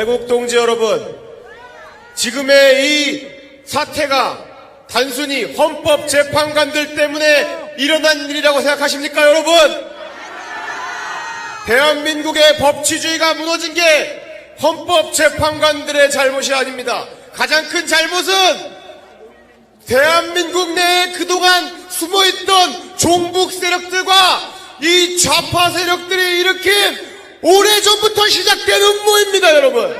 애국 동지 여러분, 지금의 이 사태가 단순히 헌법 재판관들 때문에 일어난 일이라고 생각하십니까, 여러분? 대한민국의 법치주의가 무너진 게 헌법 재판관들의 잘못이 아닙니다. 가장 큰 잘못은 대한민국 내에 그동안 숨어있던 종북 세력들과 이 좌파 세력들이 일으킨 오래전부터 시작된 음모입니다, 여러분.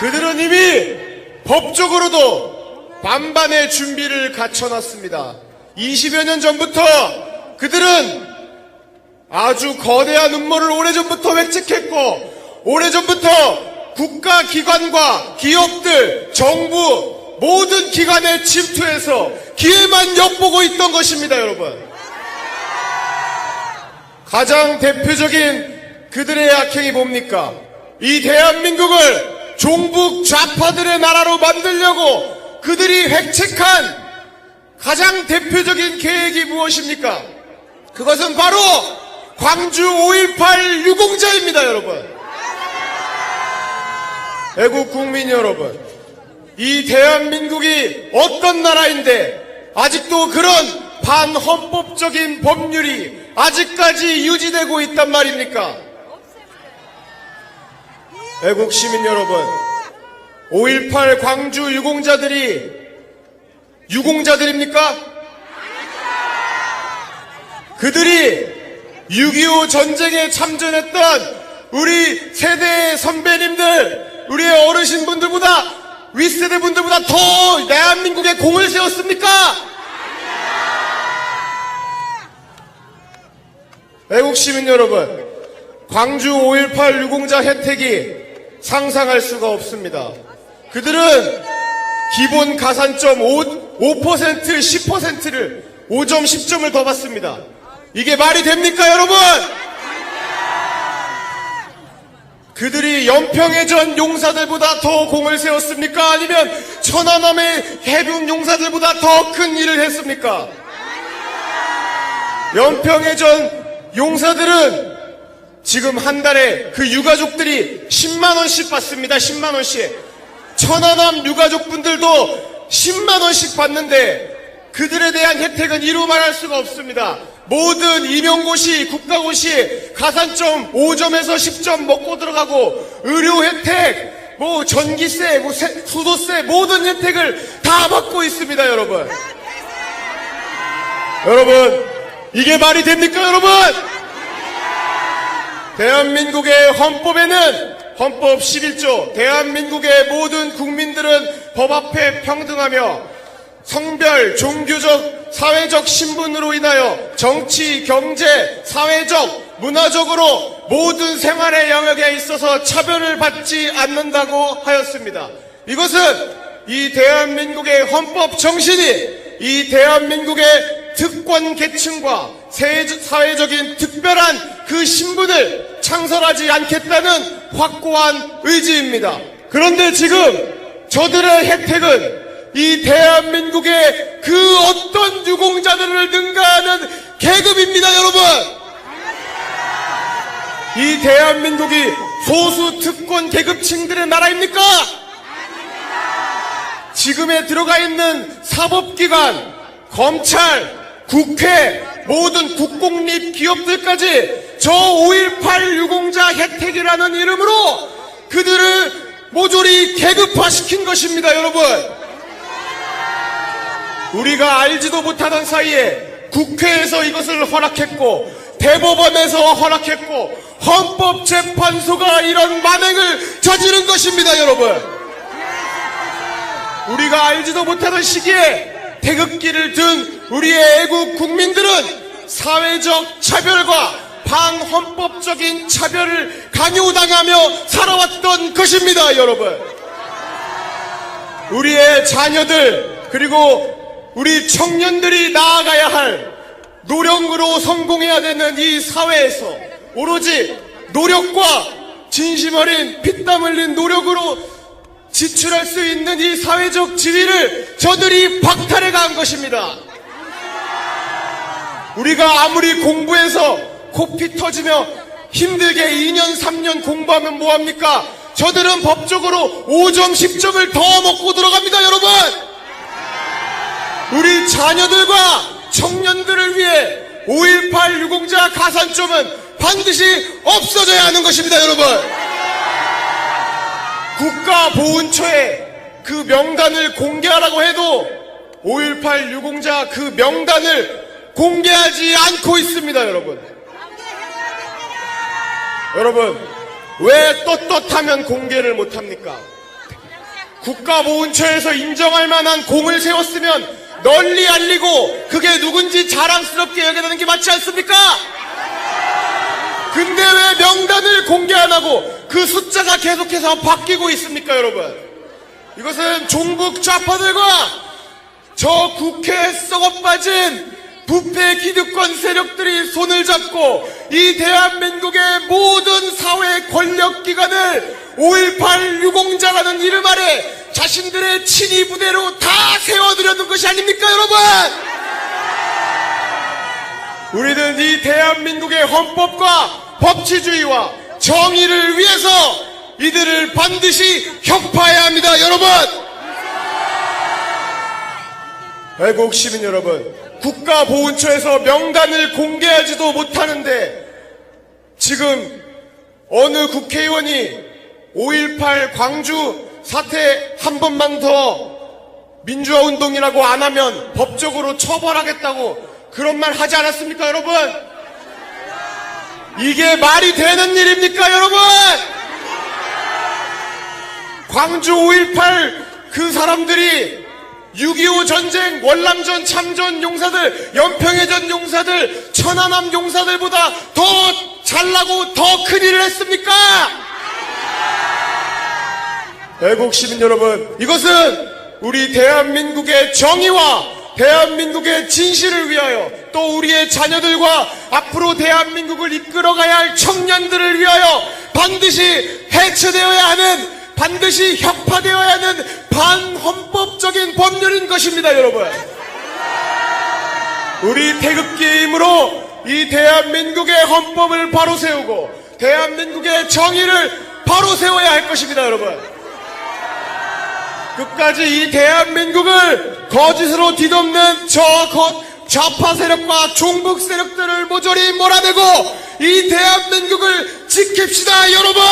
그들은 이미 법적으로도 반반의 준비를 갖춰놨습니다. 20여 년 전부터 그들은 아주 거대한 음모를 오래전부터 획책했고 오래전부터 국가기관과 기업들, 정부 모든 기관에 침투해서 기회만 엿보고 있던 것입니다, 여러분. 가장 대표적인 그들의 악행이 뭡니까? 이 대한민국을 종북 좌파들의 나라로 만들려고 그들이 획책한 가장 대표적인 계획이 무엇입니까? 그것은 바로 광주 5.18 유공자입니다, 여러분. 애국 국민 여러분. 이 대한민국이 어떤 나라인데 아직도 그런 반헌법적인 법률이 아직까지 유지되고 있단 말입니까? 애국 시민 여러분, 5.18 광주 유공자들이 유공자들입니까? 그들이 6.25 전쟁에 참전했던 우리 세대의 선배님들, 우리의 어르신분들보다 윗세대 분들보다 더 대한민국에 공을 세웠습니까? 애국 시민 여러분, 광주 5.18 유공자 혜택이 상상할 수가 없습니다. 그들은 기본 가산점 5, 5% 10%를 5점 10점을 더 받습니다. 이게 말이 됩니까 여러분? 그들이 연평해전 용사들보다 더 공을 세웠습니까? 아니면 천안함의 해군 용사들보다 더 큰 일을 했습니까? 연평해전 용사들은 지금 한 달에 그 유가족들이 10만원씩 받습니다. 10만원씩. 천안함 유가족분들도 10만원씩 받는데 그들에 대한 혜택은 이루 말할 수가 없습니다. 모든 임용고시, 국가고시 가산점 5점에서 10점 먹고 들어가고 의료 혜택, 뭐 전기세, 뭐 세- 수도세 모든 혜택을 다 받고 있습니다, 여러분. 여러분, 이게 말이 됩니까, 여러분? 대한민국의 헌법에는 헌법 11조 대한민국의 모든 국민들은 법 앞에 평등하며 성별, 종교적, 사회적 신분으로 인하여 정치, 경제, 사회적, 문화적으로 모든 생활의 영역에 있어서 차별을 받지 않는다고 하였습니다. 이것은 이 대한민국의 헌법 정신이 이 대한민국의 특권 계층과 세- 사회적인 특별한 그 신분을 창설하지 않겠다는 확고한 의지입니다. 그런데 지금 저들의 혜택은 이 대한민국의 그 어떤 유공자들을 능가하는 계급입니다, 여러분! 이 대한민국이 소수 특권 계급층들의 나라입니까? 지금에 들어가 있는 사법기관, 검찰, 국회, 모든 국공립 기업들까지 저 5.18 유공자 혜택이라는 이름으로 그들을 모조리 계급화시킨 것입니다, 여러분. 우리가 알지도 못하던 사이에 국회에서 이것을 허락했고 대법원에서 허락했고 헌법재판소가 이런 만행을 저지른 것입니다, 여러분. 우리가 알지도 못하던 시기에 태극기를 든 우리의 애국 국민들은 사회적 차별과 반헌법적인 차별을 강요당하며 살아왔던 것입니다, 여러분. 우리의 자녀들 그리고 우리 청년들이 나아가야 할 노력으로 성공해야 되는 이 사회에서 오로지 노력과 진심 어린 피땀 흘린 노력으로 지출할 수 있는 이 사회적 지위를 저들이 박탈해 간 것입니다. 우리가 아무리 공부해서 코피 터지며 힘들게 2년, 3년 공부하면 뭐합니까? 저들은 법적으로 5점, 10점을 더 먹고 들어갑니다, 여러분! 우리 자녀들과 청년들을 위해 5.18 유공자 가산점은 반드시 없어져야 하는 것입니다, 여러분! 국가보훈처에 그 명단을 공개하라고 해도 5.18 유공자 그 명단을 공개하지 않고 있습니다, 여러분. 여러분, 왜 떳떳하면 공개를 못합니까? 국가보훈처에서 인정할 만한 공을 세웠으면 널리 알리고 그게 누군지 자랑스럽게 여겨내는 게 맞지 않습니까? 근데 왜 명단을 공개 안 하고 그 숫자가 계속해서 바뀌고 있습니까, 여러분? 이것은 종북 좌파들과 저 국회에 썩어 빠진 부패 기득권 세력들이 손을 잡고 이 대한민국의 모든 사회 권력기관을 5.18 유공자라는 이름 아래 자신들의 친위 부대로 다 세워두려는 것이 아닙니까, 여러분? 우리는 이 대한민국의 헌법과 법치주의와 정의를 위해서 이들을 반드시 격파해야 합니다, 여러분! 애국 시민 여러분, 국가보훈처에서 명단을 공개하지도 못하는데 지금 어느 국회의원이 5.18 광주 사태 한 번만 더 민주화 운동이라고 안 하면 법적으로 처벌하겠다고 그런 말 하지 않았습니까, 여러분? 이게 말이 되는 일입니까, 여러분? 광주 5.18 그 사람들이 6.25 전쟁, 월남전 참전 용사들, 연평해전 용사들, 천안함 용사들보다 더 잘나고 더 큰 일을 했습니까? 애국 시민 여러분, 이것은 우리 대한민국의 정의와 대한민국의 진실을 위하여 또 우리의 자녀들과 앞으로 대한민국을 이끌어가야 할 청년들을 위하여 반드시 해체되어야 하는 반드시 혁파되어야 하는 반헌법적인 법률인 것입니다, 여러분. 우리 태극기의 힘으로 이 대한민국의 헌법을 바로 세우고 대한민국의 정의를 바로 세워야 할 것입니다, 여러분. 끝까지 이 대한민국을 거짓으로 뒤덮는 저 거- 좌파 세력과 종북 세력들을 모조리 몰아내고 이 대한민국을 지킵시다, 여러분!